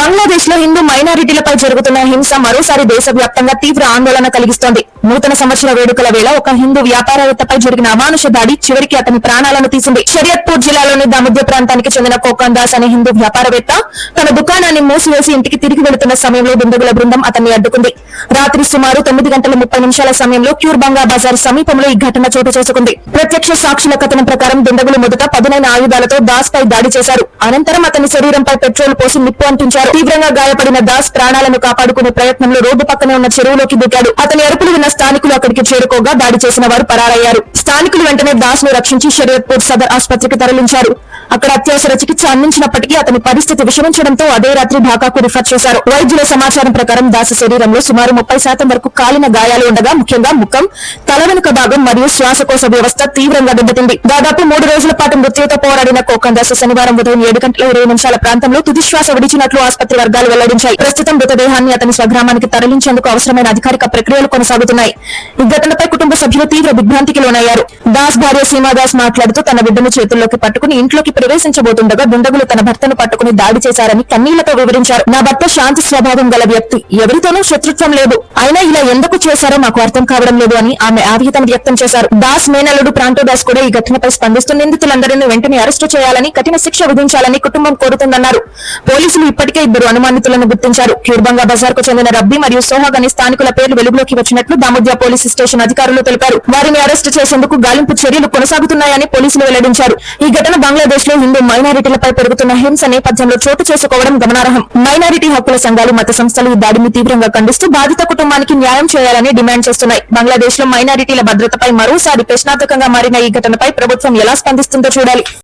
బంగ్లాదేశ్లో హిందూ మైనారిటీలపై జరుగుతున్న హింస మరోసారి దేశవ్యాప్తంగా తీవ్ర ఆందోళన కలిగిస్తోంది. నూతన సంవత్సర వేడుకల వేళ ఒక హిందూ వ్యాపారవేత్తపై జరిగిన అమానుష దాడి చివరికి అతని ప్రాణాలను తీసింది. షరియత్పూర్ జిల్లాలోని దాముద్య ప్రాంతానికి చెందిన కోకన్ దాస్ అనే హిందూ వ్యాపారవేత్త తన దుకాణాన్ని మూసివేసి ఇంటికి తిరిగి వెళుతున్న సమయంలో దుండగుల బృందం అతన్ని అడ్డుకుంది. రాత్రి సుమారు తొమ్మిది గంటల ముప్పై నిమిషాల సమయంలో క్యూర్ బంగా బజార్ సమీపంలో ఈ ఘటన చోటు చేసుకుంది. ప్రత్యక్ష సాక్షుల కథనం ప్రకారం దుండగులు మొదట పదునైన ఆయుధాలతో దాస్ పై దాడి చేశారు. అనంతరం అతని శరీరంపై పెట్రోల్ పోసి నిప్పు అంటించారు. తీవ్రంగా గాయపడిన దాస్ ప్రాణాలను కాపాడుకునే ప్రయత్నంలో రోడ్డు పక్కనే ఉన్న చెరువులోకి దూకాడు. అతని అరుపులు విన్న స్థానికులు అక్కడికి చేరుకోగా దాడి చేసిన వారు పరారయ్యారు. స్థానికులు వెంటనే దాస్ను రక్షించి షరియత్పూర్ సదర్ ఆసుపత్రికి తరలించారు. అక్కడ అత్యవసర చికిత్స అందించినప్పటికీ అతని పరిస్థితి విషమించడంతో అదే రాత్రి ఢాకాకు రిఫర్ చేశారు. వైద్యుల సమాచారం ప్రకారం దాస శరీరంలో సుమారు ముప్పై శాతం వరకు కాలిన గాయాలు ఉండగా ముఖ్యంగా ముఖం తల వెనుక భాగం మరియు శ్వాసకోశ వ్యవస్థ తీవ్రంగా దెబ్బతింది. దాదాపు మూడు రోజుల పాటు మృత్యుతో పోరాడిన కోకం దాస శనివారం ఉదయం ఏడు గంటల ఇరవై నిమిషాల ప్రాంతంలో తుది శ్వాస విడిచినట్లు ఆసుపత్రి వర్గాలు వెల్లడించాయి. ప్రస్తుతం మృతదేహాన్ని అతని స్వగ్రామానికి తరలించేందుకు అవసరమైన అధికారిక ప్రక్రియలు కొనసాగుతున్నాయి. ఈ ఘటనపై కుటుంబ సభ్యులు తీవ్ర దిగ్భ్రాంతికి లోనయ్యారు. దాస్ భార్య సీమాదాస్ మాట్లాడుతూ తన బిడ్డను చేతుల్లోకి పట్టుకుని ఇంట్లోకి ప్రవేశించబోతుండగా దుండగులు తన భర్తను పట్టుకుని దాడి చేశారని కన్నీళ్ళతో వివరించారు. నా భర్త శాంతి స్వభావం గల వ్యక్తి. ఎవరితోనూ శత్రుత్వం లేదు. అయినా ఇలా ఎందుకు చేశారో మాకు అర్థం కావడం లేదు అని ఆమె ఆవేదన వ్యక్తం చేశారు. దాస్ మేనల్లుడు ప్రాంతో దాస్ కూడా ఈ ఘటనపై స్పందిస్తూ నిందితులందరినీ వెంటనే అరెస్టు చేయాలని కఠిన శిక్ష విధించాలని కుటుంబం కోరుతుందన్నారు. పోలీసులు ఇప్పటికే ఇద్దరు అనుమానితులను గుర్తించారు. క్యూర్బంగా బజార్కు చెందిన రబ్బీ మరియు సోహాగ్ అనే స్థానికుల పేర్లు వెలుగులోకి వచ్చినట్లు దాముద్య పోలీసు స్టేషన్ అధికారులు తెలిపారు. వారిని అరెస్టు చేసేందుకు గాలింపు చర్యలు కొనసాగుతున్నాయని పోలీసులు వెల్లడించారు. ఈ ఘటన బంగ్లాదేశ్లో హిందూ మైనారిటీలపై పెరుగుతున్న హింస నేపథ్యంలో చోటు చేసుకోవడం గమనార్హం. మైనారిటీ హక్కుల సంఘాలు మత సంస్థలు ఈ దాడిని తీవ్రంగా ఖండిస్తూ బాధిత కుటుంబానికి న్యాయం చేయాలని డిమాండ్ చేస్తున్నాయి. బంగ్లాదేశ్లో మైనారిటీల భద్రతపై మరోసారి ప్రశ్నార్థకంగా మారిన ఈ ఘటనపై ప్రభుత్వం ఎలా స్పందిస్తుందో చూడాలి.